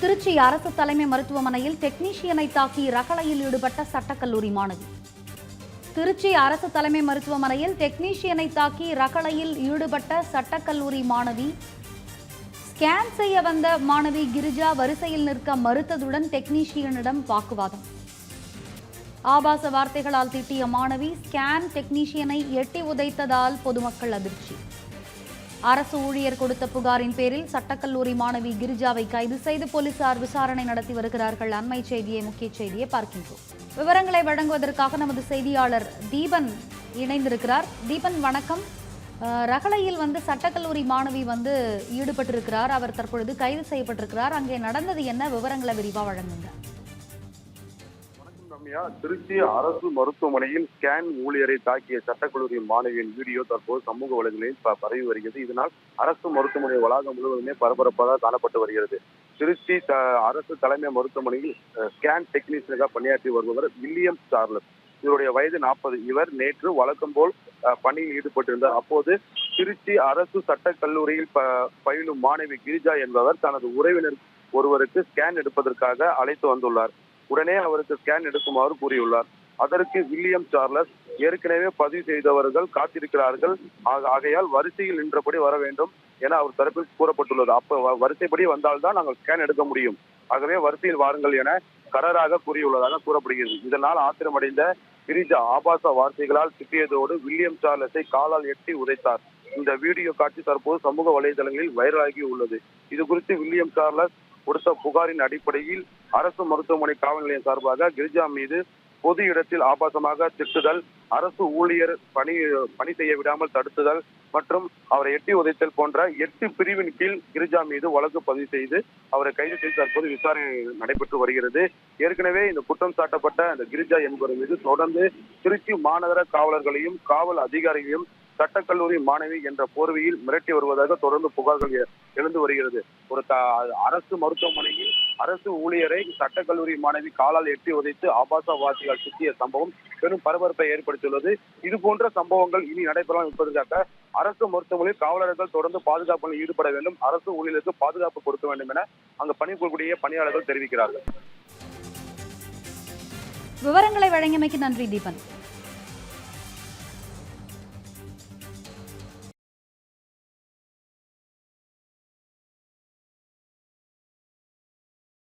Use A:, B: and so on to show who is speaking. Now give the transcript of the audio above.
A: திருச்சி அரசு தலைமை மருத்துவமனையில் டெக்னீஷியனை தாக்கி ரகளையில் ஈடுபட்ட சட்டக்கல்லூரி மாணவி. திருச்சி அரசு தலைமை மருத்துவமனையில் டெக்னீஷியனை தாக்கி ரகளையில் ஈடுபட்ட சட்டக்கல்லூரி மாணவி. ஸ்கேன் செய்ய வந்த மாணவி கிரிஜா வரிசையில் நிற்க மறுத்ததுடன் டெக்னீஷியனிடம் வாக்குவாதம். ஆபாச வார்த்தைகளால் திட்டிய மாணவி ஸ்கேன் டெக்னீஷியனை எட்டி உதைத்ததால் பொதுமக்கள் அதிர்ச்சி. அரசு ஊழியர் கொடுத்த புகாரின் பேரில் சட்டக்கல்லூரி மாணவி கிரிஜாவை கைது செய்து போலீசார் விசாரணை நடத்தி வருகிறார்கள். அண்மை செய்தியை முக்கிய செய்தியை பார்க்கின்றோம். விவரங்களை வழங்குவதற்காக நமது செய்தியாளர் தீபன் இணைந்திருக்கிறார். தீபன் வணக்கம். ரகளையில் வந்து சட்டக்கல்லூரி மாணவி வந்து ஈடுபட்டிருக்கிறார். அவர் தற்பொழுது கைது செய்யப்பட்டிருக்கிறார். அங்கே நடந்தது என்ன? விவரங்களை விரிவாக வழங்குங்க.
B: ரம்யா திருச்சி அரசு மருத்துவமனையில் ஸ்கேன் ஊழியரை தாக்கிய சட்டக்கல்லூரி மாணவியின் வீடியோ தற்போது சமூக வலைதளங்களில் ப- பரவி வருகிறது. இதனால் அரசு மருத்துவமனை வளாகம் முழுவதுமே பரபரப்பாக காணப்பட்டு வருகிறது. திருச்சி அரசு தலைமை மருத்துவமனையில் ஸ்கேன் டெக்னீஷியனாக பணியாற்றி வருபவர் வில்லியம் சார்லஸ். இவருடைய வயது நாற்பது. இவர் நேற்று வழக்கம் போல் பணியில் ஈடுபட்டிருந்தார். அப்போது திருச்சி அரசு சட்டக் கல்லூரியில் ப- பயிலும் மாணவி கிரிஜா என்பவர் தனது உறவினர் ஒருவருக்கு ஸ்கேன் எடுப்பதற்காக அழைத்து வந்துள்ளார். உடனே அவருக்கு ஸ்கேன் எடுக்குமாறு கூறியுள்ளார். அதற்கு வில்லியம் சார்லஸ் ஏற்கனவே பதிவு செய்தவர்கள் காத்திருக்கிறார்கள். ஆக- ஆகையால் வரிசையில் நின்றபடி வர வேண்டும் என அவர் தரப்பில் கூறப்பட்டுள்ளது. அப்ப வ- வரிசைப்படி வந்தால்தான் நாங்கள் ஸ்கேன் எடுக்க முடியும். ஆகவே வரிசையில் வாருங்கள் என கரராக கூறியுள்ளதாக கூறப்படுகிறது. இதனால் ஆத்திரமடைந்த கிரிஜா ஆபாச வார்த்தைகளால் திட்டியதோடு வில்லியம் சார்லஸை காலால் எட்டி உதைத்தார். இந்த வீடியோ காட்சி தற்போது சமூக வலைதளங்களில் வைரலாகி உள்ளது. இது குறித்து வில்லியம் சார்லஸ் கொடுத்த புகாரின் அடிப்படையில் அரசு மருத்துவமனை காவல் நிலையம் சார்பாக கிரிஜா மீது பொது இடத்தில் ஆபாசமாக திட்டுதல் அரசு ஊழியர் பணி பணி செய்ய விடாமல் தடுத்துதல் மற்றும் அவரை எட்டி உதைத்தல் போன்ற எட்டு பிரிவின் கீழ் கிரிஜா மீது வழக்கு பதிவு செய்து அவரை கைது செய்து தற்போது விசாரணை நடைபெற்று வருகிறது. ஏற்கனவே இந்த குற்றம் சாட்டப்பட்ட அந்த கிரிஜா என்பவர் மீது தொடர்ந்து திருச்சி மாநகர காவலர்களையும் காவல் அதிகாரிகளையும் சட்டக்கல்லூரி மாணவி என்ற போர்வையில் மிரட்டி வருவதாக தொடர்ந்து புகார்கள் எழுந்து வருகிறது. ஒரு த- அரசு மருத்துவமனையில் அரசு ஊழியரை சட்டக்கல்லூரி மாணவி காலால் எட்டி உதைத்து ஆபாச வாசிகள் சுற்றிய சம்பவம் பெரும் பரபரப்பை ஏற்படுத்தியுள்ளது. இது போன்ற சம்பவங்கள் இனி நடைபெறலாம் இருப்பதற்காக அரசு மருத்துவமனையில் காவலர்கள் தொடர்ந்து பாதுகாப்பில் ஈடுபட வேண்டும். அரசு ஊழியருக்கு பாதுகாப்பு கொடுக்க வேண்டும் என அங்கு பணிபுரியக்கூடிய பணியாளர்கள் தெரிவிக்கிறார்கள்.
A: விவரங்களை வழங்கியமைக்கு நன்றி தீபன்.